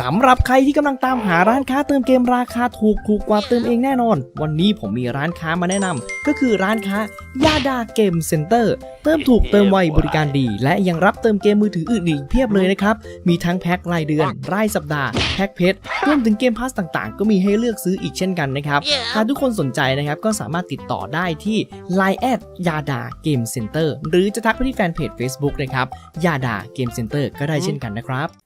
สำหรับใครที่กำลังตามหาร้านค้าเติมเกมราคาถูกถูกกว่าเติมเองแน่นอน วันนี้ผมมีร้านค้ามาแนะนำก็คือร้านค้ายาดาเกมเซ็นเตอร์ เติมถูกเติมไวบริการดี และยังรับเติมเกมมือถืออื่นอีกเพียบเลยนะครับ มีทั้งแพ็ครายเดือน รายสัปดาห์ แพ็คเพชรรวมถึงเกมพาสต่างๆ ก็มีให้เลือกซื้ออีกเช่นกันนะครับ หากทุกคนสนใจนะครับก็สามารถติดต่อได้ที่ Line แอดยาดาเกมเซ็นเตอร์หรือจะทักไปที่แฟนเพจ Facebook นะครับยาดาเกมเซ็นเตอร์ก็ได้เช่นกันนะครับ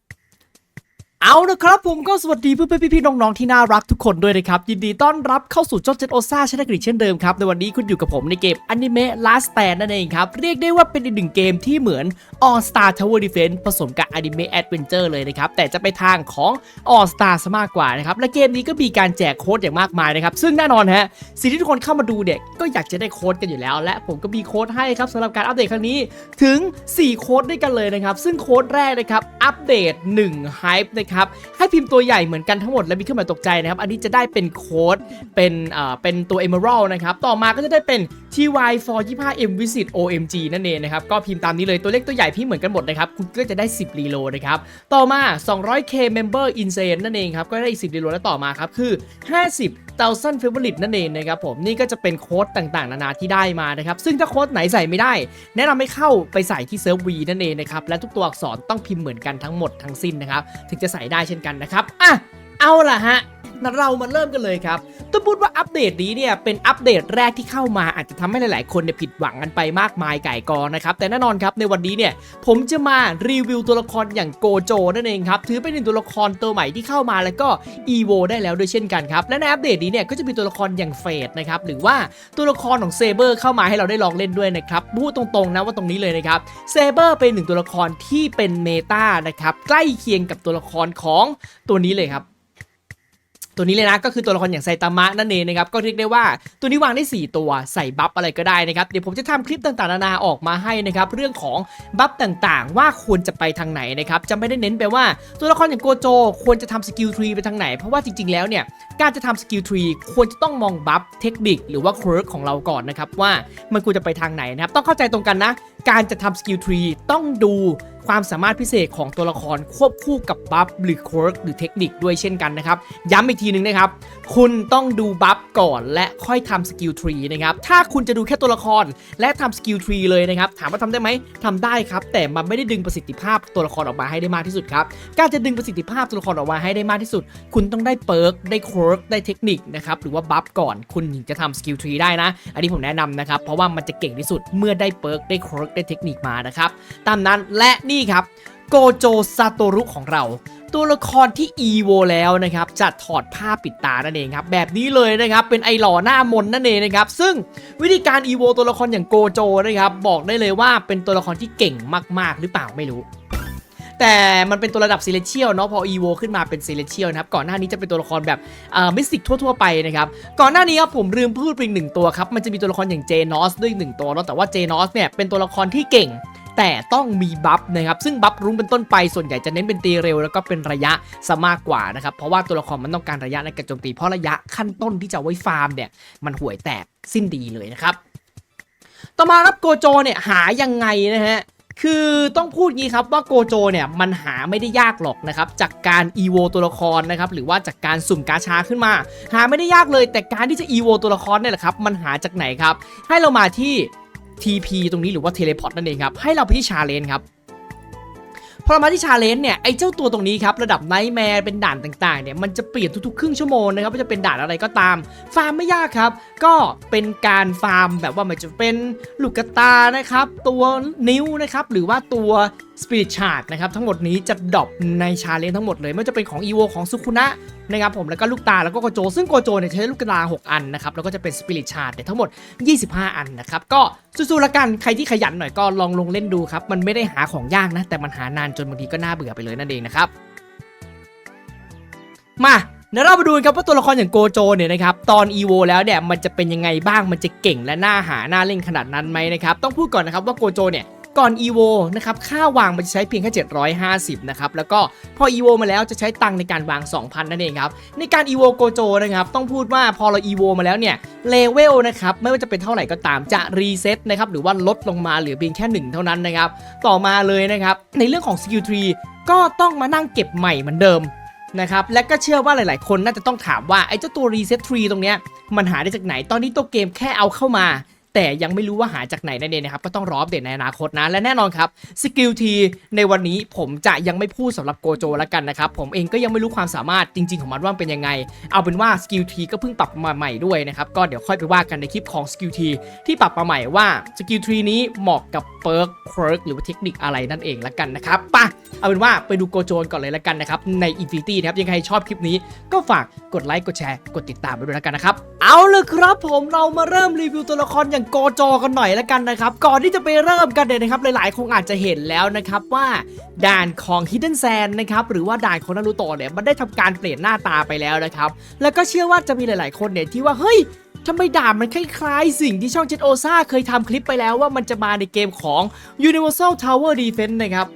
เอาละครับผมก็สวัสดีเพื่อนๆพี่ๆน้องๆ ที่น่ารักทุกคนด้วยนะครับ ยินดีต้อนรับเข้าสู่จอเจนโอซ่าชนะกรีเช่นเดิมครับ ในวันนี้คุณอยู่กับผมในเกมอนิเมะ Last Stand นั่นเองครับ เรียกได้ว่าเป็นอีกหนึ่งเกมที่เหมือน All Star Tower Defense ผสมกับอนิเมะ Adventure เลยนะครับ แต่จะไปทางของ All Star ซะมากกว่านะครับ และเกมนี้ก็มีการแจกโค้ดอย่างมากมายนะครับ ซึ่งแน่นอนฮะสิ่งที่ทุกคนเข้ามาดูเนี่ยก็อยากจะได้โค้ดกันอยู่แล้ว และผมก็มีโค้ดให้ครับสำหรับการอัปเดตครั้งนี้ถึง 4 โค้ดด้วยกันเลยนะครับซึ่งโค้ดแรกนะครับอัปเดต1 Hype ครับให้พิมพ์ตัวใหญ่เหมือนกันทั้งหมดและมีเครื่องหมายตกใจนะครับ อันนี้จะได้เป็นโค้ดเป็นเอ่อเป็นตัว Emerald นะครับ ต่อมาก็จะได้เป็น TY 4 25M Visit OMG นั่นเองนะครับ ก็พิมพ์ตามนี้เลยตัวเล็กตัวใหญ่พี่เหมือนกันหมดนะครับ คุณก็จะได้ 10รีโลนะครับ ต่อมา 200k member insane นั่นเองครับ ก็ได้อีก 10รีโลและต่อมาครับคือ 50 1,000 favorite นั่นเองนะครับผมนี่ก็จะเป็นโค้ดต่างๆ นานาที่ได้มานะครับซึ่งถ้าโค้ดไหนใส่ไม่ได้ แนะนำให้เข้าไปใส่ที่เซิร์ฟวีนั่นเองนะครับและทุกตัวอักษรต้องพิมพ์เหมือนกันทั้งหมดทั้งสิ้นนะครับถึงจะใส่ได้เช่นกันนะครับอะ เอาล่ะฮะเรามาเริ่มกันเลยครับต้องพูดว่าอัปเดตนี้เนี่ยเป็นอัปเดตแรกที่เข้ามาอาจจะทำให้หลาย ๆ คนเนี่ยผิดหวังกันไปมากมายไก่กอนะครับ แต่แน่นอนครับในวันนี้เนี่ยผมจะมารีวิวตัวละครอย่างโกโจนั่นเองครับ ถือเป็นหนึ่งตัวละครตัวใหม่ที่เข้ามาแล้วก็อีโวได้แล้วด้วยเช่นกันครับ และในอัปเดตนี้เนี่ยก็จะมีตัวละครอย่างเฟดนะครับหรือว่าตัวละครของเซเบอร์เข้ามาให้เราได้ลองเล่นด้วยนะครับพูดตรง ๆ นะว่าตรงนี้เลยนะครับเซเบอร์เป็นหนึ่งตัวละครที่เป็นเมตานะครับใกล้เคียงกับตัวละครของตัวนี้เลยครับ ตัวนี้เลยนะก็คือตัวละครอย่างไซตามะนั่นเองนะครับก็เรียกได้ว่าตัวนี้วางได้ 4 ตัวใส่บัฟอะไรก็ได้นะครับเดี๋ยวผมจะทำคลิปต่างๆนานาออกมาให้นะครับเรื่องของบัฟต่างๆ ว่าควรจะไปทางไหนนะครับจะไม่ได้เน้นไปว่าตัวละครอย่างโกโจควรจะทำสกิลทรีไปทางไหน เพราะว่าจริงๆแล้วเนี่ยการจะทำสกิลทรีควรจะต้องมองบัฟเทคนิคหรือว่าเคิร์กของเราก่อนนะครับว่ามันควรจะไปทางไหนนะครับต้องเข้าใจตรงกันนะ การจะทำสกิลทรีต้องดู ความสามารถพิเศษของตัวละครควบคู่กับบัฟหรือเคิร์กหรือเทคนิคด้วยเช่นกันนะครับ ย้ำอีกทีหนึงนะครับ คุณต้องดูบัฟก่อนและค่อยทำสกิลทรีนะครับ ถ้าคุณจะดูแค่ตัวละครและทำสกิลทรีเลยนะครับ ถามว่าทำได้ไหมทำได้ครับ แต่มันไม่ได้ดึงประสิทธิภาพตัวละครออกมาให้ได้มากที่สุดครับ การจะดึงประสิทธิภาพตัวละครออกมาให้ได้มากที่สุด คุณต้องได้เปิร์กได้เคิร์กได้เทคนิคนะครับหรือว่าบัฟก่อนคุณถึงจะทำสกิลทรีได้นะ อันนี้ผมแนะนำนะครับเพราะว่ามันจะเก่งที่สุดเมื่อได้เปิร์กได้เคิร์กได้เทคนิคมานะครับตามนั้นและนี่ครับโกโจซาโตรุของเรา ตัวละครที่อีโวแล้วนะครับจะถอดผ้าปิดตานั่นเองครับ แบบนี้เลยนะครับ เป็นไอหล่อหน้ามนนั่นเองนะครับ ซึ่งวิธีการอีโวตัวละครอย่างโกโจนะครับ บอกได้เลยว่าเป็นตัวละครที่เก่งมาก ๆ หรือเปล่าไม่รู้แต่มันเป็นตัวระดับซีเลเชียลเนาะพออีโวขึ้นมาเป็นซีเลเชียลนะครับ ก่อนหน้านี้จะเป็นตัวละครแบบเอ่อมิสติกทั่ว ๆ ไปนะครับ ก่อนหน้านี้ครับผมลืมพูดไปหนึ่งตัวครับ มันจะมีตัวละครอย่างเจนอสด้วยหนึ่งตัวเนาะแต่ว่าเจนอสเนี่ยเป็นตัวละครที่เก่ง แต่ต้องมีบัฟนะครับซึ่งบัฟรุ้งเป็นต้นไปส่วนใหญ่จะเน้นเป็นตีเร็ว แล้วก็เป็นระยะซะมากกว่านะครับเพราะว่าตัวละครมันต้องการระยะในการโจมตีเพราะระยะขั้นต้นที่จะไว้ฟาร์มเนี่ยมันห่วยแตกสิ้นดีเลยนะครับต่อมาครับโกโจเนี่ยหายังไงนะฮะคือต้องพูดงี้ครับว่าโกโจเนี่ยมันหาไม่ได้ยากหรอกนะครับจากการอีโวตัวละครนะครับหรือว่าจากการสุ่มกาชาขึ้นมา หาไม่ได้ยากเลย แต่การที่จะอีโวตัวละครเนี่ยแหละครับมันหาจากไหนครับให้เรามาที่ TP ตรงนี้หรือว่าเทเลพอร์ตนั่นเองครับ ให้เราไปที่ชาเลนจ์ครับพอเรามาที่ชาเลนจ์เนี่ยไอ้เจ้าตัวตรงนี้ครับระดับไนท์แมร์เป็นด่านต่างๆเนี่ยมันจะเปลี่ยนทุกๆ ครึ่งชั่วโมงนะครับว่าจะเป็นด่านอะไรก็ตาม ฟาร์มไม่ยากครับ ก็เป็นการฟาร์มแบบว่ามันจะเป็นลูกกระตานะครับ ตัวนิ้วนะครับหรือว่าตัว สปิริตชาร์ดนะครับทั้งหมดนี้จะดรอปในชาเลนจ์ทั้งหมดเลยไม่ว่าจะเป็นของอีโวของซุคุนะนะครับผมแล้วก็ลูกตาแล้วก็โกโจ ซึ่งโกโจเนี่ยใช้ลูกตา 6 อันนะครับแล้วก็จะเป็นสปิริตชาร์ดเนี่ยทั้งหมด 25 อันนะครับก็สู้ๆละกันใครที่ขยันหน่อยก็ลองลงเล่นดูครับมันไม่ได้หาของยากนะแต่มันหานานจนบางทีก็น่าเบื่อไปเลยนั่นเองนะครับมาเดี๋ยวเรามาดูกันครับว่าตัวละครอย่างโกโจเนี่ยนะครับตอน EVO แล้วเนี่ยมันจะเป็นยังไงบ้างมันจะเก่งและน่าหาน่าเล่นขนาดนั้นไหมนะครับต้องพูดก่อนนะครับว่าโกโจเนี่ย ก่อน EVO นะครับค่าวางมันจะใช้เพียงแค่ 750 นะครับ แล้วก็พอ EVO มาแล้วจะใช้ตังในการวาง 2,000 นั่นเองครับ ในการ EVO โกโจนะครับ ต้องพูดว่าพอเรา EVO มาแล้วเนี่ยเลเวลนะครับ ไม่ว่าจะเป็นเท่าไหร่ก็ตามจะรีเซ็ตนะครับ หรือว่าลดลงมาเหลือเพียงแค่ 1 เท่านั้นนะครับ ต่อมาเลยนะครับ ในเรื่องของสกิลทรีก็ต้องมานั่งเก็บใหม่เหมือนเดิมนะครับและก็เชื่อว่าหลาย ๆ คนน่าจะต้องถามว่าไอ้เจ้าตัว Reset Tree ตรงเนี้ยมันหาได้จากไหนตอนนี้ตัวเกมแค่เอาเข้ามา แต่ยังไม่รู้ว่าหาจากไหนนั่นเองนะครับ ก็ต้องรออัปเดตในอนาคตนะ และแน่นอนครับสกิลทีในวันนี้ผมจะยังไม่พูดสำหรับโกโจแล้วกันนะครับ ผมเองก็ยังไม่รู้ความสามารถจริง ๆ ของมันว่าเป็นยังไง เอาเป็นว่าสกิลทีก็เพิ่งปรับมาใหม่ด้วยนะครับ ก็เดี๋ยวค่อยไปว่ากันในคลิปของสกิลทีที่ปรับมาใหม่ว่าสกิลทีนี้เหมาะกับเปิร์กเพิร์กหรือว่าเทคนิคอะไรนั่นเองละกันนะครับปะเอาเป็นว่าไปดูโกโจก่อนเลยละกันนะครับใน Infinity นะครับยังไงชอบคลิปนี้ก็ฝากกดไลค์กดแชร์กดติดตามไปด้วยล้วกันนะครับเอาเลยครับผมเรามาเริ่มรีวิวตัวละครอย่างโกโจกันหน่อยแล้วกันนะครับ ก่อนที่จะไปเริ่มกันเนี่ยนะครับ หลายๆคงอาจจะเห็นแล้วนะครับว่าด่านของ Hidden Sand นะครับหรือว่าด่านของนารูโตะเนี่ยมันได้ทำการเปลี่ยนหน้าตาไปแล้วนะครับ แล้วก็เชื่อว่าจะมีหลาย ๆ คนเนี่ยที่ว่าเฮ้ยทำไมด่านมันคล้ายๆ สิ่งที่ช่องเจ็ดโอซ่าเคยทำคลิปไปแล้วว่ามันจะมาในเกมของ Universal Tower Defense นะครับ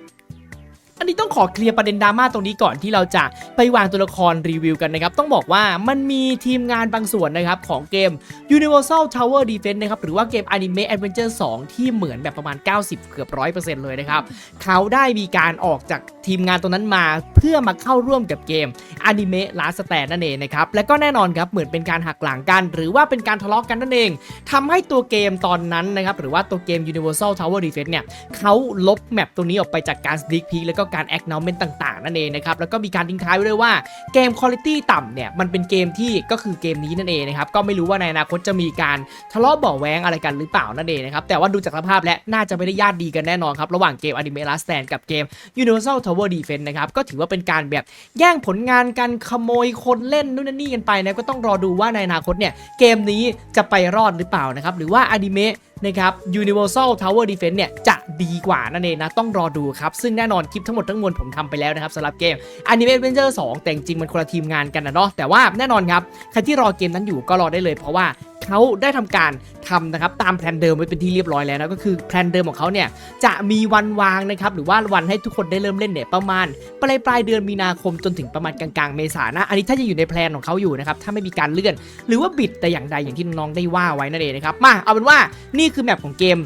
อันนี้ต้องขอเคลียร์ประเด็นดราม่าตรงนี้ก่อนที่เราจะไปวางตัวละครรีวิวกันนะครับ ต้องบอกว่ามันมีทีมงานบางส่วนนะครับของเกม Universal Tower Defense นะครับหรือว่าเกม Anime Adventure 2 ที่เหมือนแบบประมาณ 90 เกือบ 100%เลยนะครับ เขาได้มีการออกจากทีมงานตรงนั้นมาเพื่อมาเข้าร่วมกับเกม Anime Last Stand นั่นเองนะครับ และก็แน่นอนครับเหมือนเป็นการหักหลังกัน หรือว่าเป็นการทะเลาะกกันนั่นเองทำให้ตัวเกมตอนนั้นนะครับหรือว่าตัวเกม Universal Tower Defense เนี่ยเขาลบแมปตรงนี้ออกไปจากการ sneak peek แล้วก็การ acknowledgement ต่าง ๆ นั่นเองนะครับแล้วก็มีการทิ้งท้ายไว้ด้วยว่าเกม quality ต่ำเนี่ยมันเป็นเกมที่ก็คือเกมนี้นั่นเองนะครับก็ไม่รู้ว่าในอนาคตจะมีการทะเลาะเบาแวงอะไรกันหรือเปล่านั่นเองนะครับแต่ว่าดูจากสภาพและน่าจะไม่ได้ญาติดีกันแน่นอนครับระหว่างเกม Anime Last Stand กับเกม Universal Tower Defense นะครับก็ถือว่าเป็นการแบบแย่งผลงานกันขโมยคนเล่นนู่นนนนี่กันไปนะก็ต้องรอดูว่าในอนาคตเนี่ยเกมนี้จะไปรอดหรือเปล่านะครับหรือว่าอนิเมะ นะครับ Universal Tower Defense เนี่ยจะดีกว่านั่นเองนะ ต้องรอดูครับ ซึ่งแน่นอนคลิปทั้งหมดทั้งมวลผมทำไปแล้วนะครับสำหรับเกม Anime Adventure 2 แต่จริงมันคนละทีมงานกันนะเนาะแต่ว่าแน่นอนครับ ใครที่รอเกมนั้นอยู่ก็รอได้เลยเพราะว่า เขาได้ทำการทำนะครับตามแพลนเดิมไว้เป็นที่เรียบร้อยแล้วนะก็คือแพลนเดิมของเขาเนี่ยจะมีวันวางนะครับหรือว่าวันให้ทุกคนได้เริ่มเล่นเนี่ยประมาณปลายปลายเดือนมีนาคมจนถึงประมาณกลางๆเมษายนะอันนี้ถ้าจะอยู่ในแพลนของเขาอยู่นะครับถ้าไม่มีการเลื่อน หรือว่าบิดแต่อย่างใดอย่างที่น้องได้ว่าไว้นั่นเองนะครับมาเอาเป็นว่านี่คือแมปของเกม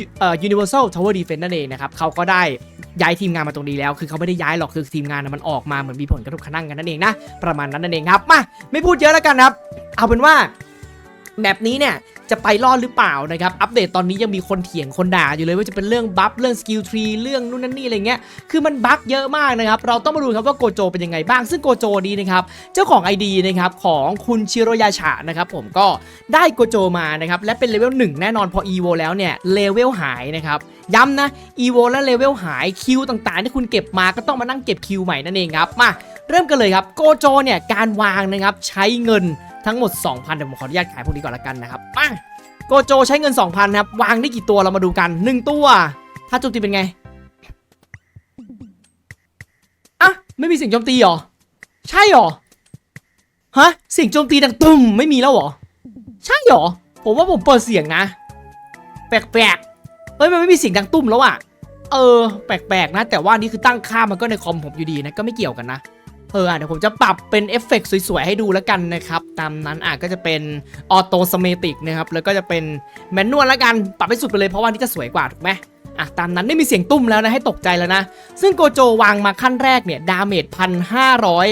U- เอ่อ Universal Tower Defense นั่นเองนะครับเขาก็ได้ย้ายทีมงานมาตรงนี้แล้ว คือเขาไม่ได้ย้ายหรอกคือทีมงานมันออกมาเหมือนมีผลกระทบขนั่งกันนั่นเองนะประมาณนั้นนั่นเองครับมาไม่พูดเยอะแล้วกันครับ เอาเป็นว่า แมปนี้เนี่ยจะไปรอดหรือเปล่านะครับ อัปเดตตอนนี้ยังมีคนเถียงคนด่าอยู่เลยว่าจะเป็นเรื่องบัฟเรื่องสกิลทรีเรื่องนู่นนั่นนี่อะไรเงี้ยคือมันบั๊กเยอะมากนะครับ เราต้องมาดูครับว่าโกโจเป็นยังไงบ้าง ซึ่งโกโจนี้นะครับ เจ้าของ ID นะครับของคุณชิโรยาชะนะครับผมก็ได้โกโจมานะครับและเป็นเลเวล1แน่นอนพอ EVO แล้วเนี่ยเลเวลหายนะครับย้ำนะ EVO และเลเวลหายคิวต่างๆ ที่คุณเก็บมาก็ต้องมานั่งเก็บคิวใหม่นั่นเองครับมาเริ่มกันเลยครับโกโจเนี่ยการวางนะครับใช้เงิน ทั้งหมด 2,000เดี๋ยวผมขออนุญาตขายพวกนี้ก่อนละกันนะครับมาโกโจใช้เงิน 2,000ครับวางได้กี่ตัวเรามาดูกัน 1 ตัว ถ้าโจมตีเป็นไงอะไม่มีเสียงโจมตีหรอ ใช่หรอฮะเสียงโจมตีดังตุ้มไม่มีแล้วหรอ ใช่หรอ ผมว่าผมเปิดเสียงนะ แปลกๆเอ้ยมันไม่มีเสียงดังตุ้มแล้วอะเออ แปลกๆนะ แต่ว่านี่คือตั้งค่ามันก็ในคอมผมอยู่ดีนะก็ไม่เกี่ยวกันนะ เออเดี๋ยวผมจะปรับเป็นเอฟเฟกต์สวยๆ ให้ดูแล้วกันนะครับ ตามนั้นอะก็จะเป็นออโตสเมติกนะครับ แล้วก็จะเป็นแมนนวลแล้วกัน ปรับให้สุดไปเลยเพราะว่านี่จะสวยกว่าถูกไหมอะตามนั้นไม่มีเสียงตุ้มแล้วนะให้ตกใจแล้วนะ ซึ่งโกโจวางมาขั้นแรกเนี่ยดาเมจพันห้าร้อย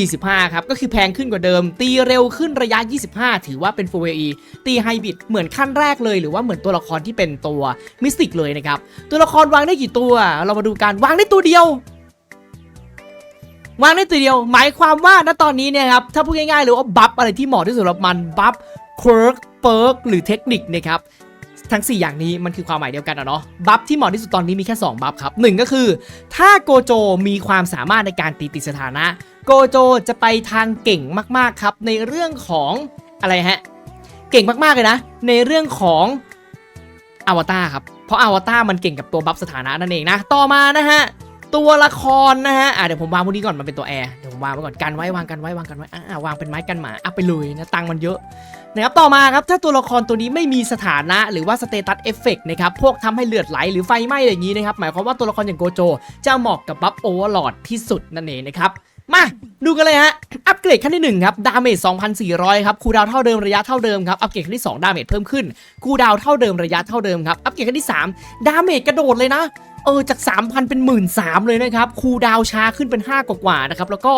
45 ครับ ก็คือแพงขึ้นกว่าเดิม ตีเร็วขึ้นระยะ 25 ถือว่าเป็น Full AE ตีไฮบิดเหมือนขั้นแรกเลย หรือว่าเหมือนตัวละครที่เป็นตัวมิสติกเลยนะครับ ตัวละครวางได้กี่ตัว เรามาดูกันวางได้ตัวเดียว วางได้ตัวเดียว หมายความว่าณตอนนี้เนี่ยครับ ถ้าพูดง่ายๆเลยว่าบัฟอะไรที่เหมาะที่สุดสำหรับมันบัฟเคิร์กเปิร์กหรือเทคนิคนะครับทั้ง 4 อย่างนี้มันคือความหมายเดียวกันอะเนาะบัฟที่เหมาะที่สุดตอนนี้มีแค่ 2 บัฟครับหนึ่งก็คือ ถ้าโกโจมีความสามารถในการตีติดสถานะ โกโจจะไปทางเก่งมากๆครับ ในเรื่องของอะไรฮะ เก่งมากๆเลยนะ ในเรื่องของอวตารครับ เพราะอวตารมันเก่งกับตัวบัฟสถานะนั่นเองนะ ต่อมานะฮะ ตัวละครนะฮะอะเดี๋ยวผมวางพวกนี้ก่อนมันเป็นตัวแอร์เดี๋ยวผมวางไว้ก่อนกันไว้วางกันไว้วางกันไว้อ่าวางเป็นไม้กันหมาอะไปเลยนะตังมันเยอะนะครับต่อมาครับถ้าตัวละครตัวนี้ไม่มีสถานะหรือว่าสเตตัสเอฟเฟกต์นะครับพวกทำให้เลือดไหลหรือไฟไหม้อะไรอย่างนี้นะครับหมายความว่าตัวละครอย่างโกโจจะเหมาะกับบัฟโอเวอร์ลอดที่สุดนั่นเองนะครับ มาดูกันเลยฮะ อัปเกรดขั้นที่1ครับ ดาเมจ 2,400 ครับ คูดาวเท่าเดิม ระยะเท่าเดิมครับ อัปเกรดขั้นที่ 2 ดาเมจเพิ่มขึ้น คูดาวเท่าเดิม ระยะเท่าเดิมครับ อัปเกรดขั้นที่ 3 ดาเมจกระโดดเลยนะ เออ จาก 3,000 เป็น 1 3ื่นเลยนะครับ คูดาวช้าขึ้นเป็น 5 กว่าๆนะครับ แล้วก็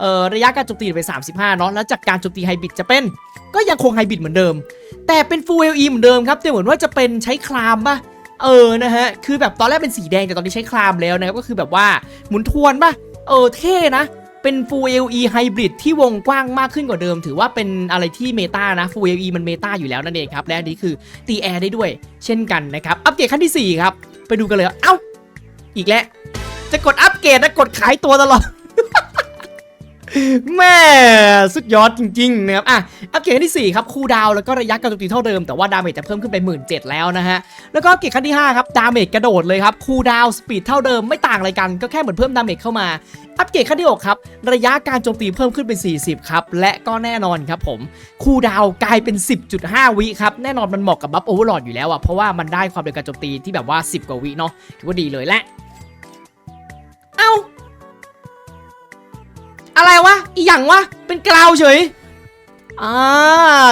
เออระยะการโจมตีไป 35 เนาะ แล้วจากการโจมตีไฮบิดจะเป็น ก็ยังคงไฮบิดเหมือนเดิม แต่เป็น Full LE เหมือนเดิมครับ แต่เหมือนว่าจะเป็นใช้คลามป่ะเออ นะฮะ คือแบบตอนแรกเป็นสีแดงแต่ตอนนี้ใช้คลามแล้วนะครับ ก็คือแบบว่าหมุนทวนป่ะ เออ เท่นะ เป็น Full LE Hybrid ที่วงกว้างมากขึ้นกว่าเดิม ถือว่าเป็นอะไรที่เมตานะ Full LE มันเมตาอยู่แล้วนั่นเองครับ และนี้คือตีแอร์ได้ด้วย เช่นกันนะครับ อัปเกรดขั้นที่ 4 ครับ ไปดูกันเลย เอ้า อีกแล้ว จะกดอัปเกรดนะกดขายตัวตลอด แม่สุดยอดจริงๆนะครับอะอัปเกรดขั้นที่ 4 ครับคูลดาวแล้วก็ระยะการโจมตีเท่าเดิมแต่ว่าดาเมจจะเพิ่มขึ้นไป 1 7ื่นแล้วนะฮะ แล้วก็อัปเกรดขั้นที่ 5 ครับดาเมจกระโดดเลยครับคูลดาวสปีดเท่าเดิมไม่ต่างอะไรกันก็แค่เหมือนเพิ่มดาเมจเข้ามา อัปเกรดขั้นที่6ครับระยะการโจมตีเพิ่มขึ้นเป็น 40 ครับ และก็แน่นอนครับผมคูลดาวกลายเป็น 10.5 วิครับแน่นอนมันเหมาะกับบัฟโอเวอร์ลอดอยู่แล้วอะเพราะว่ามันได้ความเร็วการโจมตีที่แบบว่า 10 กว่าวิเนาะถือว่าดีเลยและเอ้า อะไรวะ อีหยังวะ เป็นกราวเฉย อ่า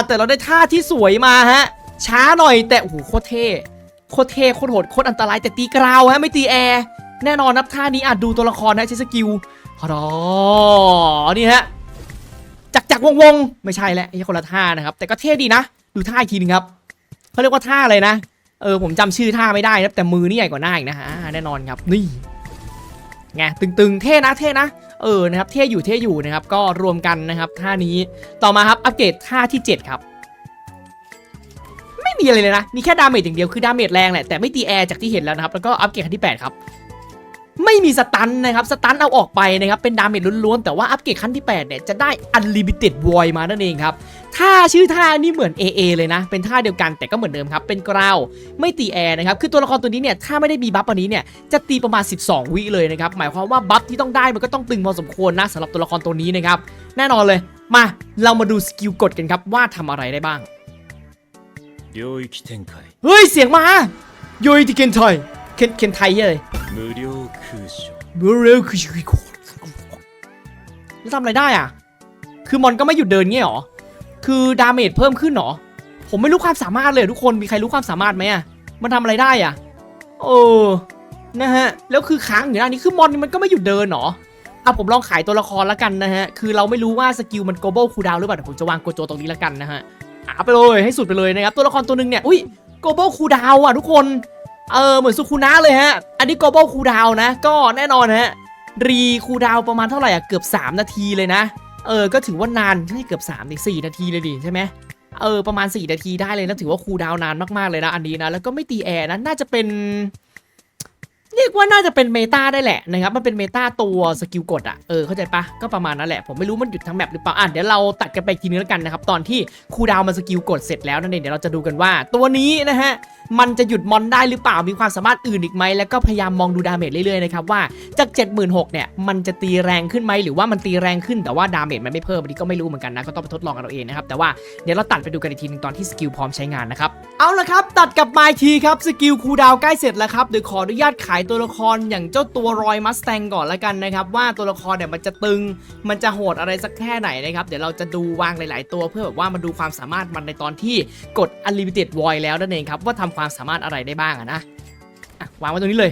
แต่เราได้ท่าที่สวยมาฮะ ช้าหน่อยแต่ โอ้โห โคตรเท่ โคตรเท่ โคตรโหด โคตรอันตรายแต่ตีกราวฮะ ไม่ตีแอร์ แน่นอนนับท่านี้อาจดูตัวละครนะใช้สกิลรอนี่ฮะ จักจักวงวงๆไม่ใช่แล้วไอ้คนละท่านะครับ แต่ก็เท่ดีนะ ดูท่าอีกทีนึงครับเขาเรียกว่าท่าอะไรนะ เออผมจำชื่อท่าไม่ได้นะแต่มือนี่ใหญ่กว่าหน้าอีกนะฮะ แน่นอนครับ นี่ไงตึงๆ เท่นะ เท่นะ เออนะครับเท่อยู่เท่อยู่นะครับก็รวมกันนะครับท่านี้ต่อมาครับอัปเกรดท่าที่ 7 ครับ ไม่มีอะไรเลยนะมีแค่ดาเมจอย่างเดียวคือดาเมจแรงแหละแต่ไม่ตีแอร์จากที่เห็นแล้วนะครับแล้วก็อัปเกรดที่ 8 ครับ ไม่มีสตันนะครับสตันเอาออกไปนะครับเป็นดาเมจล้วนๆ แต่ว่าอัปเกรดขั้นที่ 8 เนี่ย จะได้อลลิมิตต์ Void มานั่นเองครับท่าชื่อท่านี่เหมือน AA เลยนะ เป็นท่าเดียวกันแต่ก็เหมือนเดิมครับ เป็นกราวไม่ตีแอร์นะครับ คือตัวละครตัวนี้เนี่ยถ้าไม่ได้มีบัฟอันนี้เนี่ยจะตีประมาณ 12 วิเลยนะครับ หมายความว่าบัฟที่ต้องได้มันก็ต้องตึงพอสมควรนะสำหรับตัวละครตัวนี้นะครับแน่นอนเลยมาเรามาดูสกิลกดกันครับว่าทำอะไรได้บ้างเฮ้ยเสียงมาโยอิติเคนไทเคนเคนไทเลย 无料空所 เร็วคือแล้วทำอะไรได้อ่ะ คือมอนก็ไม่หยุดเดินเงี้ยหรอ คือดาเมจเพิ่มขึ้นหรอ ผมไม่รู้ความสามารถเลยทุกคน มีใครรู้ความสามารถไหมอ่ะ มันทำอะไรได้อ่ะ โอ้นะฮะ แล้วคือค้างอยู่นะอันนี้คือมอนมันก็ไม่หยุดเดินหรออ่ะผมลองขายตัวละครแล้วกันนะฮะ คือเราไม่รู้ว่าสกิลมัน global cooldown หรือเปล่าเดี๋ยวผมจะวางโกโจตรงนี้แล้วกันนะฮะอ่ะเอาไปเลยให้สุดไปเลยนะครับ ตัวละครตัวหนึ่งเนี่ย อุ้ย global cooldown อ่ะทุกคน เออเหมือนสุคุนะเลยฮะ อันนี้ global cooldown นะ ก็แน่นอนฮะ รีคูดาวประมาณเท่าไหร่อะ เกือบ 3 นาทีเลยนะ เออ ก็ถือว่านานใช่เกือบ3ถึง4นาทีเลยดิใช่ไหมเออ ประมาณ 4 นาทีได้เลยนะ ถือว่าคูดาวนานมากๆเลยนะ อันนี้นะ แล้วก็ไม่ตีแอร์นะ น่าจะเป็นเรียกว่าน่าจะเป็นเมตาได้แหละนะครับ มันเป็นเมตาตัวสกิลกดอะเออ เข้าใจปะก็ประมาณนั้นแหละ ผมไม่รู้มันหยุดทั้งแมปหรือเปล่า อะ เดี๋ยวเราตัดกันไปอีกทีนึงแล้วกันนะครับ ตอนที่คูดาวมันสกิลกดเสร็จแล้วนั่นเอง เดี๋ยวเราจะดูกันว่าตัวนี้นะฮะมันจะหยุดมอนได้หรือเปล่ามีความสามารถอื่นอีกไหมแล้วก็พยายามมองดูดาเมจเรื่อยๆนะครับว่าจาก 76,000เนี่ยมันจะตีแรงขึ้นไหมหรือว่ามันตีแรงขึ้นแต่ว่าดาเมจมันไม่เพิ่มอันนี้ก็ไม่รู้เหมือนกันนะก็ต้องไปทดลองกันเอาเองนะครับแต่ว่าเดี๋ยวเราตัดไปดูกันอีกทีหนึงตอนที่สกิลพร้อมใช้งานนะครับเอาละครับตัดกับไมทีครับสกิลคูดาวใกล้เสร็จแล้วครับเดี๋ยวขออนุญาตขายตัวละครอย่างเจ้าตัวรอยมัสแตงก่อนละกันนะครับว่าตัวละครเนี่ยมันจะตึงมันจะโหดอะไรสักแค่ไหนนะครับเดี๋ยวเราจะดูวางหลาย ๆ ตัวเพื่อแบบว่ามาดูความสามารถมันในตอนที่กด Unlimited Void แล้วนั่นเองครับว่าทำความสามารถอะไรได้บ้างอะนะอะวางไว้ตรงนี้เลย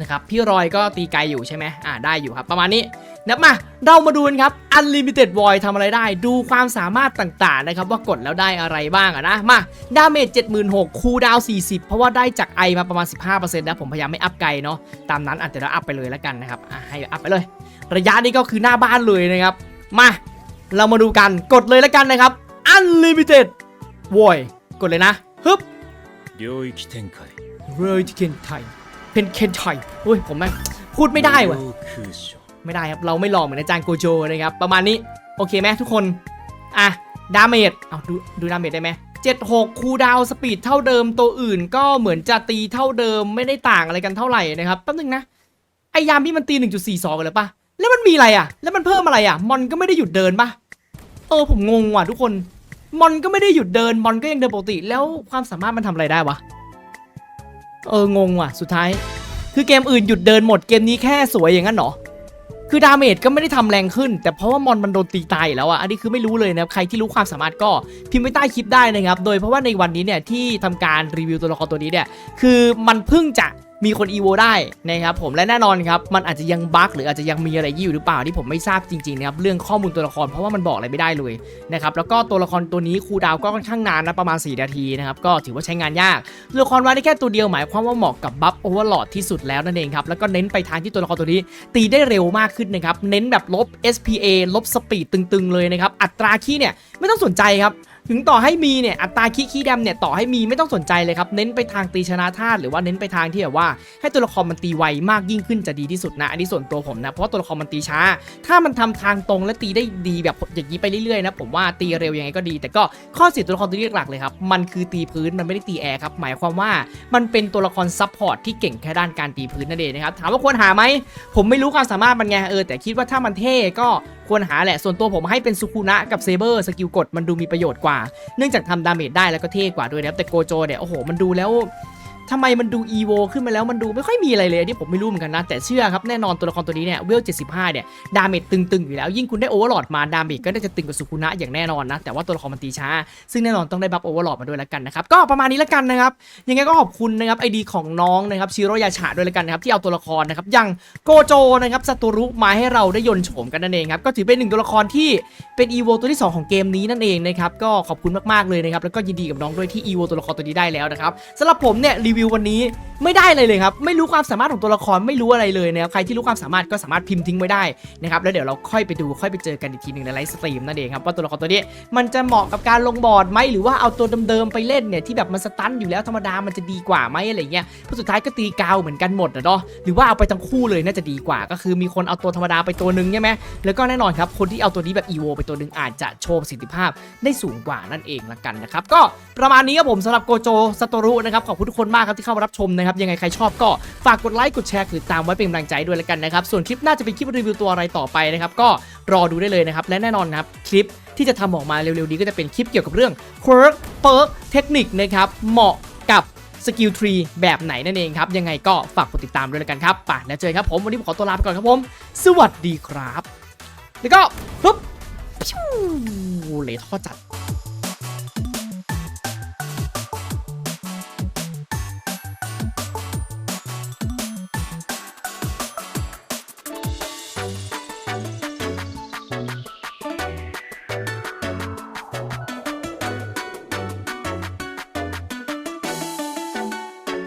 นะครับพี่รอยก็ตีไกลอยู่ใช่ไหมอ่าได้อยู่ครับ ประมาณนี้นะมาเรามาดูกันครับ Unlimited Void ทำอะไรได้ ดูความสามารถต่างๆนะครับ ว่ากดแล้วได้อะไรบ้างอะนะ มาดาเมจ76,000คูดาว 40 เพราะว่าได้จากไอมาประมาณ 15%นะผมพยายามไม่อัพไกลเนาะตามนั้นอาจจะเราอัพไปเลยแล้วกันนะครับอะให้อัพไปเลย ระยะนี้ก็คือหน้าบ้านเลยนะครับ มาเรามาดูกันกดเลยแล้วกันนะครับ Unlimited Void กดเลยนะฮึบ 领域展开 เรยที่เคนไทยเป็นเคนไทยเฮ้ยผมแม่งพูดไม่ได้ว่ะ 无料空所 ไม่ได้ครับ เราไม่หลอกเหมือนอาจารย์โกโจนะครับ ประมาณนี้ โอเคไหมทุกคน อ่ะ ดาเมจเอาดูดูดาเมจได้ไหม76 คูลดาวน์สปีดเท่าเดิมตัวอื่นก็เหมือนจะตีเท่าเดิมไม่ได้ต่างอะไรกันเท่าไหร่นะครับแป๊บนึงนะ ไอยามที่มันตี 1.42กันเลยปะแล้วมันมีอะไรอ่ะ แล้วมันเพิ่มอะไรอ่ะ มอนก็ไม่ได้หยุดเดินปะเออผมงงว่ะทุกคน มอนก็ไม่ได้หยุดเดินมอนก็ยังเดินปกติ แล้วความสามารถมันทำอะไรได้วะ เอองงว่ะ สุดท้าย คือเกมอื่นหยุดเดินหมดเกมนี้แค่สวยอย่างนั้นเหรอ คือดาเมจก็ไม่ได้ทำแรงขึ้น แต่เพราะว่ามอนมันโดนตีตายอยู่แล้วอะ อันนี้คือไม่รู้เลยนะครับ ใครที่รู้ความสามารถก็พิมพ์ไว้ใต้คลิปได้นะครับ โดยเพราะว่าในวันนี้เนี่ยที่ทำการรีวิวตัวละครตัวนี้เนี่ย คือมันเพิ่งจะมีคนอีโวได้นะครับผมและแน่นอนครับมันอาจจะยังบั๊กหรืออาจจะยังมีอะไรยี่อยู่หรือเปล่าที่ผมไม่ทราบจริงๆนะครับเรื่องข้อมูลตัวละครเพราะว่ามันบอกอะไรไม่ได้เลยนะครับแล้วก็ตัวละครตัวนี้คูดาวก็ค่อนข้างนานนะประมาณ 4 นาทีนะครับก็ถือว่าใช้งานยากตัวละครวาได้แค่ตัวเดียวหมายความว่าเหมาะกับบัฟโอเวอร์ลอดที่สุดแล้วนั่นเองครับแล้วก็เน้นไปทางที่ตัวละครตัวนี้ ตีได้เร็วมากขึ้นนะครับเน้นแบบลบ SPA ลบสปีดตึงๆเลยนะครับอัตราขี้เนี่ยไม่ต้องสนใจครับ ถึงต่อให้มีเนี่ยอัตราขี้ขี้ดำเนี่ยต่อให้มีไม่ต้องสนใจเลยครับ เน้นไปทางตีชนะธาตุหรือว่าเน้นไปทางที่แบบว่า ให้ตัวละครมันตีไวมากยิ่งขึ้นจะดีที่สุดนะ อันนี้ส่วนตัวผมนะ เพราะาตัวละครมันตีช้า ถ้ามันทำทางตรงและตีได้ดีแบบอย่างนี้ไปเรื่อยๆนะผมว่าตีเร็วยังไงก็ดี แต่ก็ข้อเสียตัวละครตัวนี้หลักเลยครับมันคือตีพื้นมันไม่ได้ตีแอร์ครับหมายความว่ามันเป็นตัวละครซับพอร์ตที่เก่งแค่ด้านการตีพื้นนั่นเองนะครับถามว่าควรหาไหมผมไม่รู้ความสามารถมันไงเออแต่คิดว่าถ้ามันเท่ก็ควรหาแหละ ส่วนตัวผมให้เป็นสุคุนะกับเซเบอร์สกิลกดมันดูมีประโยชน์กว่า เนื่องจากทำดาเมจได้แล้วก็เท่กว่าด้วยนะครับแต่โกโจเนี่ยโอ้โหมันดูแล้ว ทำไมมันดูอีโวขึ้นมาแล้วมันดูไม่ค่อยมีอะไรเลยอันนี่ผมไม่รู้เหมือนกันนะ แต่เชื่อครับ แน่นอนตัวละครตัวนี้เนี่ยเวล 75 เนี่ย ดาเมจตึงๆ อยู่แล้ว ยิ่งคุณได้โอเวอร์ลอดมา ดาเมจก็น่าจะตึงกว่าสุคุนะอย่างแน่นอนนะ แต่ว่าตัวละครมันตีช้า ซึ่งแน่นอนต้องได้บัฟโอเวอร์ลอดมาด้วยแล้วกันนะครับ ก็ประมาณนี้แล้วกันนะครับ ยังไงก็ขอบคุณนะครับไอดีของน้องนะครับชิโรยาชะด้วยแล้วกันนะครับที่เอาตัวละครนะครับอย่างโกโจนะครับซาตูรุมาให้เราได้ยนโฉมกันนั่นเองครับก็ถือเป็นหนึ่งตัวละครที่เป็นอีโวตัวที่ 2 ของเกมนี้นั่นเองนะครับก็ขอบคุณมากๆเลยนะครับแล้วก็ยินดีกับน้องด้วยที่อีโวตัวละครตัวนี้ได้แล้วนะครับสำหรับผมเนี่ยรีวิววันนี้ไม่ได้เลยเลยครับไม่รู้ความสามารถของตัวละครไม่รู้อะไรเลยนะครับใครที่รู้ความสามารถก็สามารถพิมพ์ทิ้งไว้ได้นะครับแล้วเดี๋ยวเราค่อยไปดูค่อยไปเจอกันอีกทีหนึ่งในไลฟ์สตรีมนั่นเองครับว่าตัวละครตัวนี้มันจะเหมาะกับการลงบอร์ดไหมหรือว่าเอาตัวเดิมๆไปเล่นเนี่ยที่แบบมันสตันอยู่แล้วธรรมดามันจะดีกว่าไหมอะไรเงี้ยเพราะสุดท้ายก็ตีกาวเหมือนกันหมดนะเนาะหรือว่าเอาไปทั้งคู่เลยน่าจะดีกว่า ก็คือมีคนเอาตัวธรรมดาไปตัวหนึ่งใช่ไหมแล้วก็แน่นอนครับคนที่เอาตัวนี้แบบอีโวไปตัวหนึ่งอาจจะโชว์ประสิทธิภาพได้สูงกว่านั่นเองละกันนะครับก็ประมาณนี้ครับผมสำหรับโกโจสตอรุนะครับขอบคุณทุกคนมากครับที่เข้ามารับชมนะครับยังไงใครชอบก็ฝากกดไลค์กดแชร์คือตามไว้เป็นกำลังใจด้วยละกันนะครับส่วนคลิปหน้าจะเป็นคลิปรีวิวตัวอะไรต่อไปนะครับก็รอดูได้เลยนะครับและแน่นอนครับคลิปที่จะทำออกมาเร็วๆนี้ก็จะเป็นคลิปเกี่ยวกับเรื่อง quirk perk เทคนิคนะครับเหมาะกับสกิลทรีแบบไหนนั่นเองครับ ยังไงก็ฝากกดติดตามด้วยแล้วกันครับป่ะแล้วเจอกันครับผม วันนี้ผมขอตัวลาไปก่อนครับผม สวัสดีครับ แล้วก็ปุ๊บพิ้วเหลทอจัด